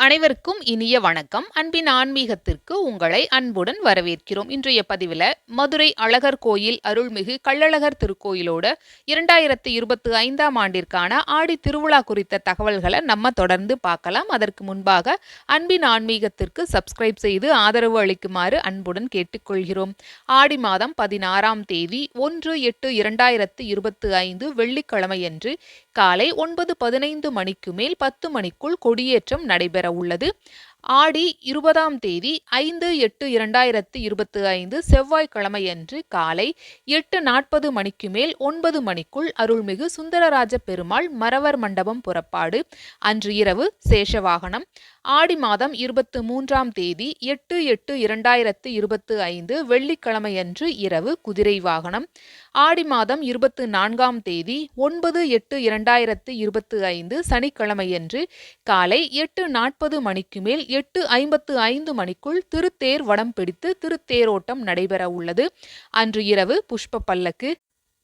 அனைவருக்கும் இனிய வணக்கம். அன்பின் ஆன்மீகத்திற்கு உங்களை அன்புடன் வரவேற்கிறோம். இன்றைய பதிவில் மதுரை அழகர் கோயில் அருள்மிகு கள்ளழகர் திருக்கோயிலோட இரண்டாயிரத்தி இருபத்தி ஐந்தாம் ஆண்டிற்கான ஆடி திருவிழா குறித்த தகவல்களை நம்ம தொடர்ந்து பார்க்கலாம். அதற்கு முன்பாக அன்பின் ஆன்மீகத்திற்கு சப்ஸ்கிரைப் செய்து ஆதரவு அளிக்குமாறு அன்புடன் கேட்டுக்கொள்கிறோம். ஆடி மாதம் பதினாறாம் தேதி ஒன்று எட்டு இரண்டாயிரத்து இருபத்தி ஐந்து வெள்ளிக்கிழமையன்று காலை ஒன்பது பதினைந்து மணிக்கு மேல் பத்து மணிக்குள் கொடியேற்றம் நடைபெற உள்ளது. ஆடி இருபதாம் தேதி ஐந்து எட்டு இரண்டாயிரத்து இருபத்தி ஐந்து செவ்வாய்க்கிழமையன்று காலை எட்டு நாற்பது மணிக்கு மேல் ஒன்பது மணிக்குள் அருள்மிகு சுந்தரராஜ பெருமாள் மரவர் மண்டபம் புறப்பாடு. அன்று இரவு சேஷவாகனம். ஆடி மாதம் இருபத்து மூன்றாம் தேதி எட்டு எட்டு இரண்டாயிரத்து இருபத்து ஐந்து வெள்ளிக்கிழமையன்று இரவு குதிரை வாகனம். ஆடி மாதம் இருபத்து நான்காம் தேதி ஒன்பது எட்டு இரண்டாயிரத்து இருபத்து ஐந்து சனிக்கிழமையன்று காலை எட்டு நாற்பது மணிக்கு மேல் எட்டு ஐம்பத்து ஐந்து மணிக்குள் திருத்தேர் வடம் பிடித்து திருத்தேரோட்டம் நடைபெற உள்ளது. அன்று இரவு புஷ்ப பல்லக்கு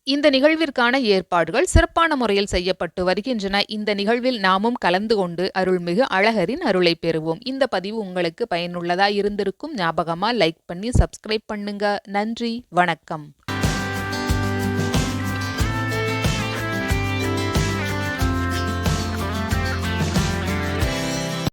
இந்த நிகழ்விற்கான ஏற்பாடுகள் சிறப்பான முறையில் செய்யப்பட்டு வருகின்றன. இந்த நிகழ்வில் நாமும் கலந்து கொண்டு அருள்மிகு அழகரின் அருளை பெறுவோம். இந்த பதிவு உங்களுக்கு பயனுள்ளதா இருந்திருக்கும் ஞாபகமா லைக் பண்ணி சப்ஸ்கிரைப் பண்ணுங்க. நன்றி வணக்கம்.